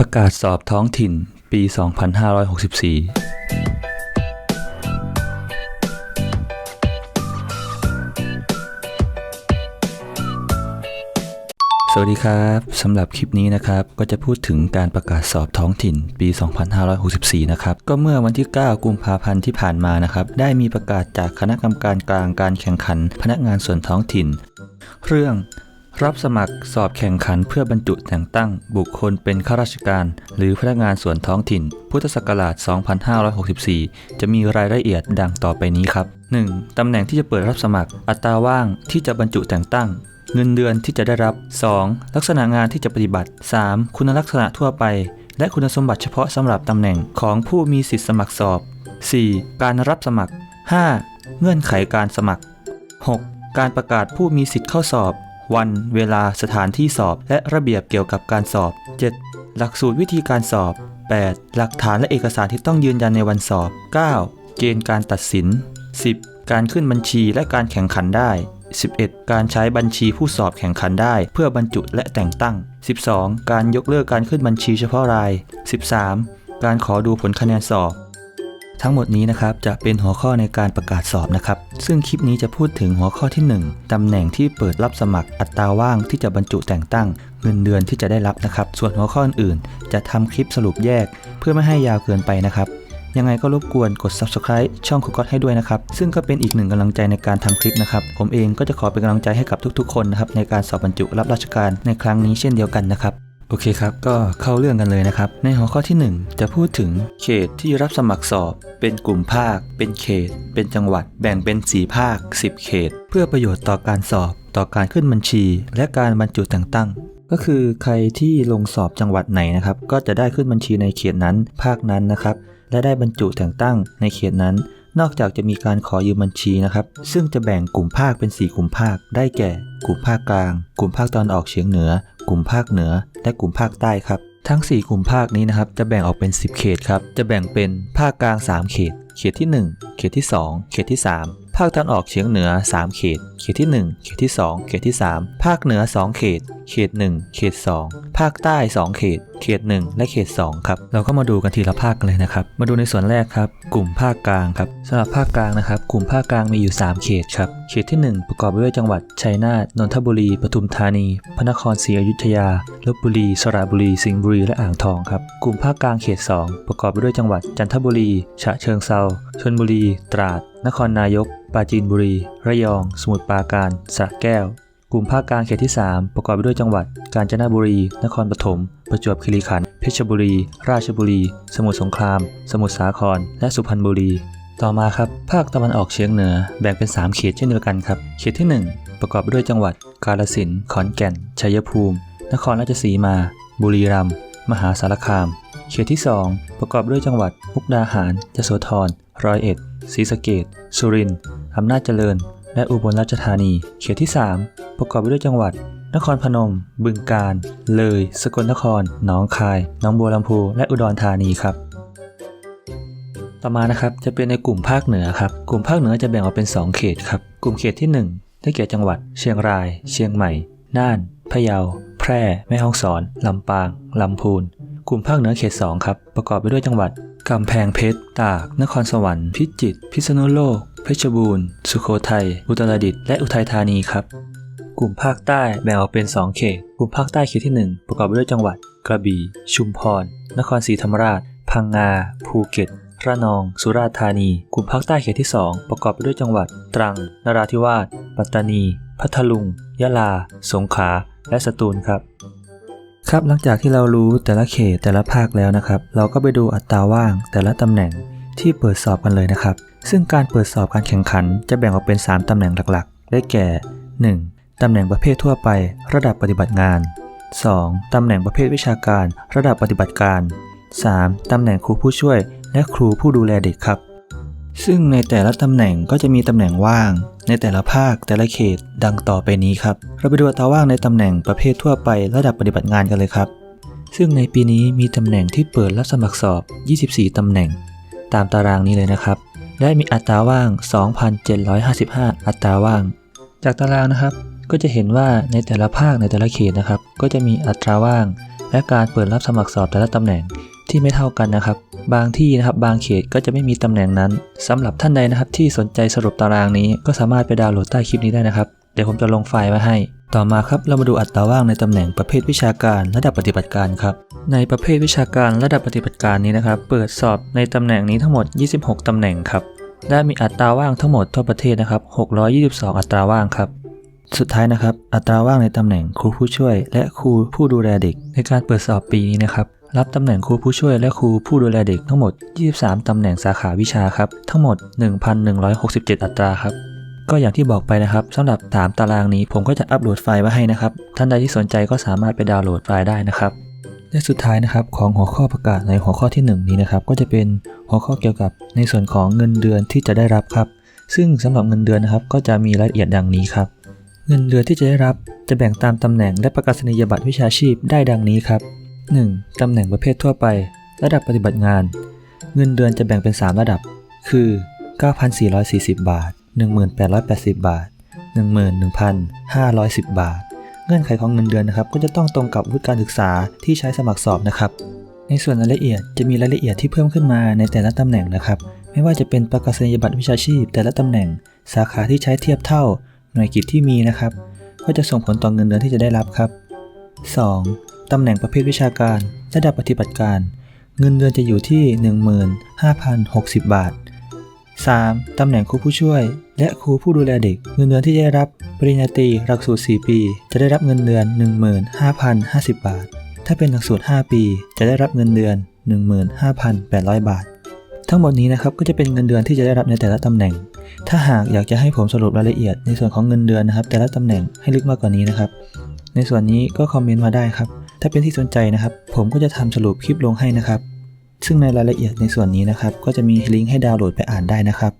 ประกาศสอบท้องถิ่นปี 2564สวัสดีครับสำหรับคลิปนี้นะครับก็จะพูดถึงการประกาศสอบท้องถิ่นปี 2564 นะครับก็เมื่อวันที่ 9 กุมภาพันธ์ที่ผ่านมานะครับได้มีประกาศจากคณะกรรมการกลางการแข่งขัน พนักงานส่วนท้องถิ่น เรื่อง รับสมัครสอบแข่งขันเพื่อบรรจุแต่งตั้งบุคคลเป็นข้าราชการ หรือพนักงานส่วนท้องถิ่น พุทธศักราช 2564 จะมีรายละเอียดดังต่อไปนี้ครับ 1. ตำแหน่งที่จะเปิดรับสมัคร อัตราว่างที่จะบรรจุแต่งตั้ง เงินเดือนที่จะได้รับ 2. ลักษณะงานที่จะปฏิบัติ 3. คุณลักษณะทั่วไป และคุณสมบัติเฉพาะสำหรับตำแหน่งของผู้มีสิทธิสมัครสอบ 4. การรับสมัคร 5. เงื่อนไขการสมัคร 6. การประกาศผู้มีสิทธิ์เข้าสอบ วันเวลาสถานที่สอบ และระเบียบเกี่ยวกับการสอบ 7. หลักสูตรวิธีการสอบ 8. หลักฐานและเอกสารที่ต้องยืนยันในวันสอบ 9. เกณฑ์การตัดสิน 10. การขึ้นบัญชีและการแข่งขันได้ 11. การใช้บัญชีผู้สอบแข่งขันได้ เพื่อบรรจุและแต่งตั้ง 12. การยกเลิกการขึ้นบัญชีเฉพาะราย 13. การขอดูผลคะแนนสอบ ทั้งหมดนี้นะครับจะเป็นหัวข้อในการประกาศสอบนะครับ ซึ่งคลิปนี้จะพูดถึงหัวข้อที่ 1ตำแหน่งที่เปิดรับสมัครอัตราว่างที่จะบรรจุแต่งตั้ง เงินเดือนที่จะได้รับนะครับ ส่วนหัวข้ออื่นจะทำคลิปสรุปแยก เพื่อไม่ให้ยาวเกินไปนะครับยังไงก็รบกวนกด subscribe ช่องคุกก๊อตให้ด้วยนะครับ ซึ่งก็เป็นอีกหนึ่งกำลังใจในการทำคลิปนะครับ ผมเองก็จะขอเป็นกำลังใจให้กับทุกๆ คนนะครับ ในการสอบบรรจุรับราชการในครั้งนี้เช่นเดียวกันนะครับ โอเคครับ ก็เข้าเรื่องกันเลยนะครับ ในหัวข้อที่ 1 จะพูดถึงเขตที่รับสมัครสอบ เป็นกลุ่มภาค เป็นเขต เป็นจังหวัด แบ่งเป็น4ภาค 10 เขต เพื่อประโยชน์ต่อการสอบ ต่อการขึ้นบัญชี และการบรรจุแต่งตั้ง ก็คือใครที่ลงสอบจังหวัดไหนนะครับ ก็จะได้ขึ้นบัญชีในเขตนั้น ภาคนั้นนะครับ และได้บรรจุแต่งตั้งในเขตนั้น นอกจากจะมีการขอยืมบัญชีนะครับ ซึ่งจะแบ่งกลุ่มภาคเป็น 4 กลุ่มภาค ได้แก่ กลุ่มภาคกลาง กลุ่มภาคตอนออกเฉียงเหนือ กลุ่มภาคเหนือ และกลุ่มภาคใต้ครับ ทั้ง 4 กลุ่มภาคนี้นะครับจะแบ่งออกเป็น 10 เขตครับ จะแบ่งเป็นภาคกลาง 3 เขต เขตที่ 1 เขตที่ 2 เขตที่ 3ภาคตะวันออกเฉียงเหนือ 3 เขต เขตที่ 1 เขตที่ 2 เขตที่ 3 ภาคเหนือ 2 เขต เขต 1 เขต 2 ภาคใต้ 2 เขตเขต 1 และเขต 2 ครับ เราก็มาดูกันทีละภาคกันเลยนะครับ มาดูในส่วนแรกครับ กลุ่มภาคกลางครับสำหรับภาคกลางนะครับ กลุ่มภาคกลางมีอยู่ 3 เขตครับ เขตที่ 1 ประกอบไปด้วยจังหวัด ชัยนาท นนทบุรี ปทุมธานี พระนครศรีอยุธยา ลบบุรี สระบุรี สิงห์บุรี และอ่างทองครับ กลุ่มภาคกลางเขต 2 ประกอบไปด้วยจังหวัด จันทบุรี ฉะเชิงเซา ชลบุรี ตราด นครนายก ปราจีนบุรี ระยอง สมุทรปราการสระแก้ว กลุ่มภาคกลางเขตที่ 3 ประกอบไปด้วยจังหวัด กาญจนบุรี นครปฐม ประจวบคีรีขันธ์ เพชรบุรี ราชบุรี สมุทรสงคราม สมุทรสาคร และสุพรรณบุรี ต่อมาครับ ภาคตะวันออกเฉียงเหนือแบ่งเป็น 3 เขตเช่นเดียวกันครับ เขตที่ 1 ประกอบไปด้วยจังหวัด กาฬสินธุ์ขอนแก่น ชัยภูมิ นครราชสีมา บุรีรัมย์ มหาสารคาม เขตที่ 2 ประกอบด้วยจังหวัดมุกดาหาร ยโสธร ร้อยเอ็ด ศรีสะเกดสุรินทร์อำนาจเจริญ และอุบลราชธานี เขตที่ 3 ประกอบไปด้วยจังหวัด นครพนม บึงกาฬ เลย สกลนคร หนองคาย หนองบัวลำพู และอุดรธานีครับ ต่อมานะครับ จะเป็นในกลุ่มภาคเหนือครับ กลุ่มภาคเหนือจะแบ่งออกเป็น 2 เขตครับ กลุ่มเขตที่ 1 ได้แก่จังหวัด เชียงราย เชียงใหม่ น่าน พะเยา แพร่ แม่ฮ่องสอน ลำปาง ลำพูน กลุ่มภาคเหนือเขต 2 ครับ ประกอบไปด้วยจังหวัดกำแพงเพชร ตาก นครสวรรค์ พิจิตร พิษณุโลก เพชรบูรณ์ สุโขทัย อุตรดิตถ์ และอุทัยธานีครับ กลุ่มภาคใต้แบ่งออกเป็น 2 เขต กลุ่มภาคใต้เขตที่ 1 ประกอบไปด้วยจังหวัด กระบี่ ชุมพร นครศรีธรรมราช พังงา ภูเก็ต ระนอง สุราษฎร์ธานี กลุ่มภาคใต้เขตที่ 2 ประกอบไปด้วยจังหวัด ตรัง นราธิวาส ปัตตานี พัทลุง ยะลา สงขลา และสตูลครับครับหลังจากที่เรารู้แต่ละเขตแต่ละภาคแล้วนะครับ เราก็ไปดูอัตราว่างแต่ละตำแหน่งที่เปิดสอบกันเลยนะครับ ซึ่งการเปิดสอบการแข่งขันจะแบ่งออกเป็น 3 ตำแหน่งหลักๆ ได้แก่ 1. ตำแหน่งประเภททั่วไประดับปฏิบัติงาน 2. ตำแหน่งประเภทวิชาการ ระดับปฏิบัติการ 3. ตำแหน่งครูผู้ช่วย และครูผู้ดูแลเด็กครับ ซึ่งในแต่ละตำแหน่งก็จะมีตำแหน่งว่าง ในแต่ละภาคแต่ละเขตดังต่อไปนี้ครับ เราไปดูตาว่างในตำแหน่งประเภททั่วไประดับปฏิบัติงานกันเลยครับ ซึ่งในปีนี้มีตำแหน่งที่เปิดรับสมัครสอบ 24 ตำแหน่ง ตามตารางนี้เลยนะครับ และมีอัตราว่าง 2,755 อัตราว่าง จากตารางนะครับ ก็จะเห็นว่าในแต่ละภาคในแต่ละเขตนะครับ ก็จะมีอัตราว่าง และการเปิดรับสมัครสอบแต่ละตำแหน่งที่ไม่เท่ากันนะครับ บางที่นะครับบางเขตก็จะไม่มีตำแหน่งนั้นสำหรับท่านใดนะครับที่สนใจสรุปตารางนี้ก็สามารถไปดาวน์โหลดใต้คลิปนี้ได้นะครับ เดี๋ยวผมจะลงไฟล์ไว้ให้ ต่อมาครับเรามาดูอัตราว่างในตำแหน่งประเภทวิชาการระดับปฏิบัติการครับ ในประเภทวิชาการระดับปฏิบัติการนี้นะครับ เปิดสอบในตำแหน่งนี้ทั้งหมด 26 ตำแหน่งครับ ได้มีอัตราว่างทั้งหมดทั่วประเทศนะครับ 622 อัตราว่างครับ สุดท้ายนะครับ อัตราว่างในตำแหน่งครูผู้ช่วย และครูผู้ดูแลเด็ก ในการเปิดสอบปีนี้นะครับรับตำแหน่งครูผู้ช่วยและครูผู้ดูแลเด็กทั้งหมด 23 ตำแหน่งสาขาวิชาครับ ทั้งหมด 1,167 อัตราครับ ก็อย่างที่บอกไปนะครับสำหรับถามตารางนี้ผมก็จะอัปโหลดไฟล์ไว้ให้นะครับ ท่านใดที่สนใจก็สามารถไปดาวน์โหลดไฟล์ได้นะครับและสุดท้ายนะครับของหัวข้อประกาศในหัวข้อที่ 1 นี้นะครับก็จะเป็นหัวข้อเกี่ยวกับในส่วนของเงินเดือนที่จะได้รับครับ ซึ่งสำหรับเงินเดือนนะครับก็จะมีรายละเอียดดังนี้ครับ เงินเดือนที่จะได้รับจะแบ่งตามตำแหน่งและประกาศนียบัตรวิชาชีพได้ดังนี้ครับ 1. ตำแหน่งประเภททั่วไป ระดับปฏิบัติงาน เงินเดือนจะแบ่งเป็น 3 ระดับ คือ 9,440 บาท 1,880 บาท 11,510 บาท เงื่อนไขของเงินเดือนนะครับ ก็จะต้องตรงกับวุฒิการศึกษาที่ใช้สมัครสอบนะครับ ในส่วนรายละเอียดจะมีรายละเอียดที่เพิ่มขึ้นมาในแต่ละตำแหน่งนะครับ ไม่ว่าจะเป็นประกาศนียบัตรวิชาชีพ แต่ละตำแหน่ง สาขาที่ใช้เทียบเท่า หน่วยกิจที่มีนะครับ ก็จะส่งผลต่อเงินเดือนที่จะได้รับครับ 2. ตำแหน่งประเภทวิชาการระดับปฏิบัติการ เงินเดือนจะอยู่ที่ 15,060 บาท 3. ตำแหน่งครูผู้ช่วย และครูผู้ดูแลเด็กเงินเดือนที่ได้รับปริญญาตรีหลักสูตร 4 ปี จะได้รับเงินเดือน 15,050 บาท ถ้าเป็นหลักสูตร 5 ปี จะได้รับเงินเดือน 15,800 บาท ทั้งหมดนี้นะครับก็จะเป็นเงินเดือนที่จะได้รับในแต่ละตำแหน่ง ถ้าหากอยากจะให้ผมสรุปรายละเอียดในส่วนของเงินเดือนนะครับ แต่ละตำแหน่งให้ลึกมากกว่านี้นะครับ ในส่วนนี้ก็คอมเมนต์มาได้ครับ ถ้าเป็นที่สนใจนะครับ ผมก็จะทำสรุปคลิปลงให้นะครับ ซึ่งในรายละเอียดในส่วนนี้นะครับ ก็จะมีลิงก์ให้ดาวน์โหลดไปอ่านได้นะครับ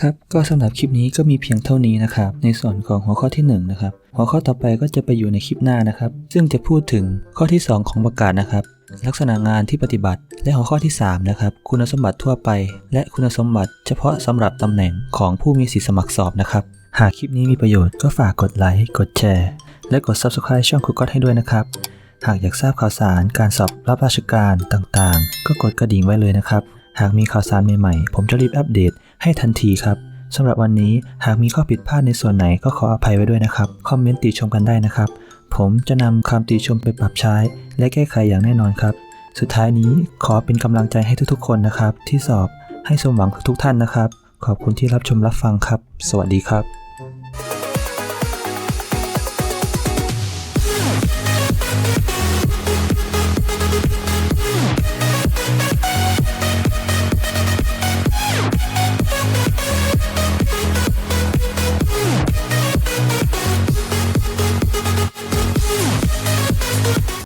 ครับก็สำหรับคลิปนี้ก็มีเพียงเท่านี้นะครับในส่วนของหัวข้อที่1นะครับหัวข้อต่อไปก็จะไปอยู่ในคลิปหน้านะครับ ซึ่งจะพูดถึงข้อที่ 2 ของประกาศนะครับ ลักษณะงานที่ปฏิบัติ และหัวข้อที่ 3 นะครับ คุณสมบัติทั่วไป และคุณสมบัติเฉพาะสำหรับตำแหน่งของผู้มีสิทธิสมัครสอบนะครับ หากคลิปนี้มีประโยชน์ก็ฝากกดไลค์กดแชร์ และกด Subscribe ช่องครูก๊อตให้ด้วยนะครับ หากอยากทราบข่าวสารการสอบรับราชการต่างๆ ก็กดกระดิ่งไว้เลยนะครับ หากมีข่าวสารใหม่ๆ ผมจะรีบอัปเดต ให้ทันทีครับสำหรับวันนี้หากมีข้อผิดพลาดในส่วนไหนก็ขออภัยไว้ด้วยนะครับ คอมเมนต์ติชมกันได้นะครับ ผมจะนำคำติชมไปปรับใช้ และแก้ไขอย่างแน่นอนครับ สุดท้ายนี้ขอเป็นกำลังใจให้ทุกๆ คนนะครับ ที่สอบให้สมหวังทุกท่านนะครับ ขอบคุณที่รับชมรับฟังครับ สวัสดีครับ